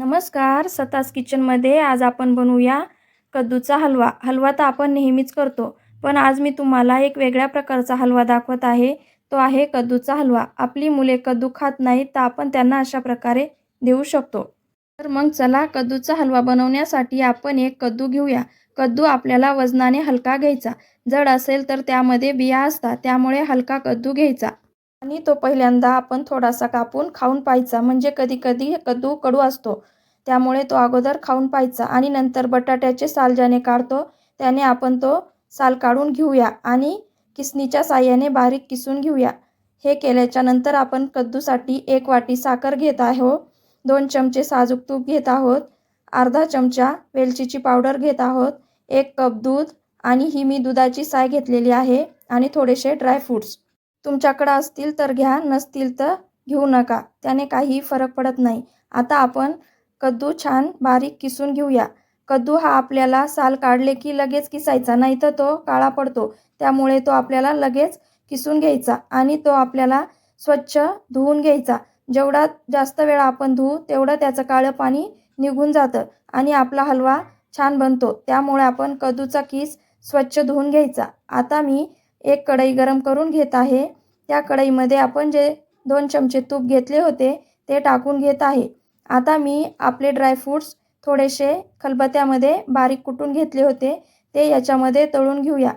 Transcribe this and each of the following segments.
नमस्कार सतास किचनमध्ये आज आपण बनवूया कद्दूचा हलवा. हलवा तर आपण नेहमीच करतो पण आज मी तुम्हाला एक वेगळ्या प्रकारचा हलवा दाखवत आहे. तो आहे कद्दूचा हलवा. आपली मुले कद्दू खात नाहीत तर आपण त्यांना अशा प्रकारे देऊ शकतो. तर मग चला कद्दूचा हलवा बनवण्यासाठी आपण एक कद्दू घेऊया. कद्दू आपल्याला वजनाने हलका घ्यायचा. जड असेल तर त्यामध्ये बिया असतात त्यामुळे हलका कद्दू घ्यायचा. आणि तो पहिल्यांदा आपण थोडासा कापून खाऊन पाहायचा. म्हणजे कधी कधी कद्दू कडू असतो. त्यामुळे तो अगोदर खाऊन पाहायचा आणि नंतर बटाट्याचे साल ज्याने काढतो त्याने आपण तो साल काढून घेऊया आणि किसणीच्या साह्याने बारीक किसून घेऊया. हे केल्याच्यानंतर आपण कद्दूसाठी एक वाटी साखर घेत आहो. दोन चमचे साजूक तूप घेत आहोत. अर्धा चमचा वेलचीची पावडर घेत आहोत. एक कप दूध आणि ही मी दुधाची साय घेतलेली आहे आणि थोडेसे ड्रायफ्रूट्स तुमच्याकडं असतील तर घ्या नसतील तर घेऊ नका. त्याने काहीही फरक पडत नाही. आता आपण कद्दू छान बारीक किसून घेऊया. कद्दू हा आपल्याला साल काढले की लगेच किसायचा नाही तर तो काळा पडतो. त्यामुळे तो आपल्याला लगेच किसून घ्यायचा आणि तो आपल्याला स्वच्छ धुवून घ्यायचा. जेवढा जास्त वेळा आपण धुवू तेवढं त्याचं काळं पाणी निघून जातं आणि आपला हलवा छान बनतो. त्यामुळे आपण कद्दूचा किस स्वच्छ धुवून घ्यायचा. आता मी एक कढई गरम करून घेत आहे. त्या कढईमध्ये आपण जे दोन चमचे तूप घेतले होते ते टाकून घेत आहे. आता मी आपले ड्रायफ्रूट्स थोडेसे खलबत्त्यामध्ये बारीक कुटून घेतले होते ते याच्यामध्ये तळून घेऊया.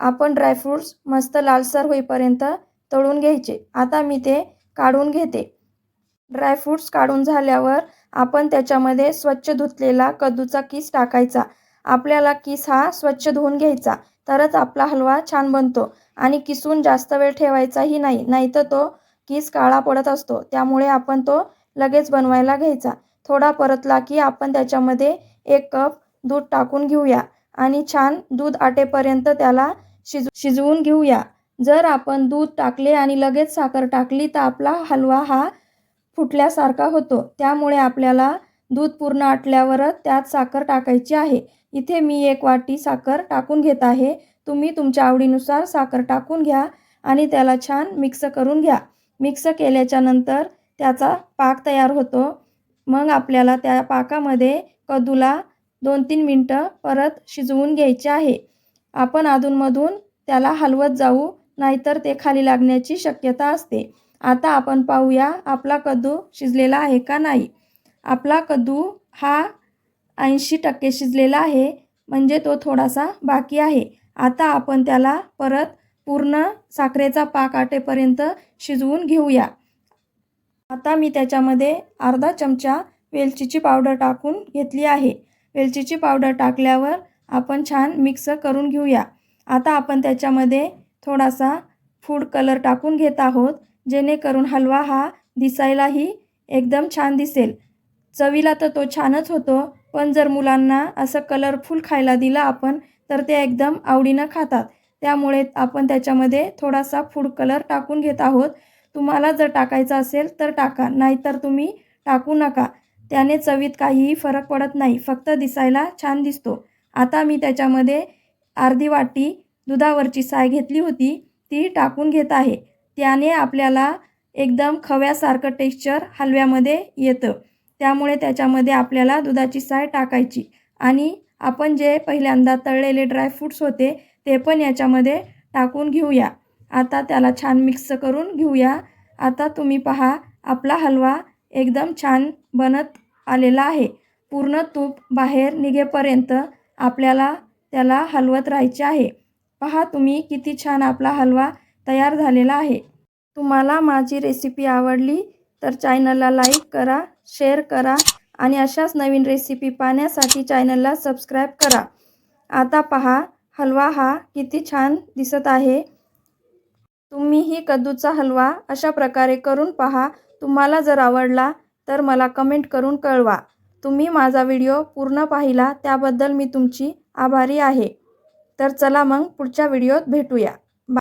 आपण ड्रायफ्रूट्स मस्त लालसर होईपर्यंत तळून घ्यायचे. आता मी ते काढून घेते. ड्रायफ्रूट्स काढून झाल्यावर आपण त्याच्यामध्ये स्वच्छ धुतलेला कद्दूचा किस टाकायचा. आपल्याला किस हा स्वच्छ धुवून घ्यायचा. तरच आपला हलवा छान बनतो. आणि किसून जास्त वेळ ठेवायचाही नाही नाहीतर तो किस काळा पडत असतो. त्यामुळे आपण तो लगेच बनवायला घ्यायचा. थोडा परतला की आपण त्याच्यामध्ये एक कप दूध टाकून घेऊया आणि छान दूध आटेपर्यंत त्याला शिज शिजवून घेऊया. जर आपण दूध टाकले आणि लगेच साखर टाकली तर आपला हलवा हा फुटल्यासारखा होतो. त्यामुळे आपल्याला दूध पूर्ण आटल्यावरच त्यात साखर टाकायची आहे. इथे मी एक वाटी साखर टाकून घेत आहे. तुम्ही तुमच्या आवडीनुसार साखर टाकून घ्या आणि त्याला छान मिक्स करून घ्या. मिक्स केल्याच्यानंतर त्याचा पाक तयार होतो. मग आपल्याला त्या पाकामध्ये कद्दूला दोन तीन मिनटं परत शिजवून घ्यायचे आहे. आपण अधूनमधून त्याला हलवत जाऊ नाहीतर ते खाली लागण्याची शक्यता असते. आता आपण पाहूया आपला कद्दू शिजलेला आहे का नाही. आपला कद्दू हा ऐंशी टक्के शिजलेला आहे म्हणजे तो थोडासा बाकी आहे. आता आपण त्याला परत पूर्ण साखरेचा पाक आटेपर्यंत शिजवून घेऊया. आता मी त्याच्यामध्ये अर्धा चमचा वेलचीची पावडर टाकून घेतली आहे. वेलचीची पावडर टाकल्यावर आपण छान मिक्स करून घेऊया. आता आपण त्याच्यामध्ये थोडासा फूड कलर टाकून घेत आहोत जेणेकरून हलवा हा दिसायलाही एकदम छान दिसेल. चवीला तर तो छानच होतो पण जर मुलांना असं कलरफुल खायला दिला आपण तर ते एकदम आवडीनं खातात. त्यामुळे आपण त्याच्यामध्ये थोडासा फूड कलर टाकून घेत आहोत. तुम्हाला जर टाकायचा असेल तर टाका. नाहीतर तुम्ही टाकू नका. त्याने चवीत काहीही फरक पडत नाही. फक्त दिसायला छान दिसतो. आता मी त्याच्यामध्ये अर्धी वाटी दुधावरची साय घेतली होती. ती टाकून घेत आहे. त्याने आपल्याला एकदम खव्यासारखं टेक्स्चर हलव्यामध्ये येतं. त्यामुळे त्याच्यामध्ये आपल्याला दुधाची साय टाकायची. आणि आपण जे पहिल्यांदा तळलेले ड्रायफ्रूट्स होते ते पण याच्यामध्ये टाकून घेऊया. आता त्याला छान मिक्स करून घेऊया. आता तुम्ही पहा आपला हलवा एकदम छान बनत आलेला आहे. पूर्ण तूप बाहेर निघेपर्यंत आपल्याला त्याला हलवत राहायचे आहे. पहा तुम्ही किती छान आपला हलवा तयार झालेला आहे. तुम्हाला माझी रेसिपी आवडली तर चॅनलला लाईक करा शेअर करा आणि अशाच नवीन रेसिपी पाहण्यासाठी चॅनलला सबस्क्राईब करा. आता पहा हलवा हा किती छान दिसत आहे. तुम्हीही कद्दूचा हलवा अशा प्रकारे करून पहा. तुम्हाला जर आवडला तर मला कमेंट करून कळवा. तुम्ही माझा व्हिडिओ पूर्ण पाहिला त्याबद्दल मी तुमची आभारी आहे. तर चला मग पुढच्या व्हिडिओत भेटूया.